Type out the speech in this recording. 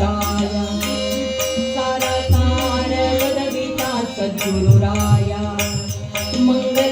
सद्गुरुराया सारा सार वदविता सद्गुरुराया. मंगल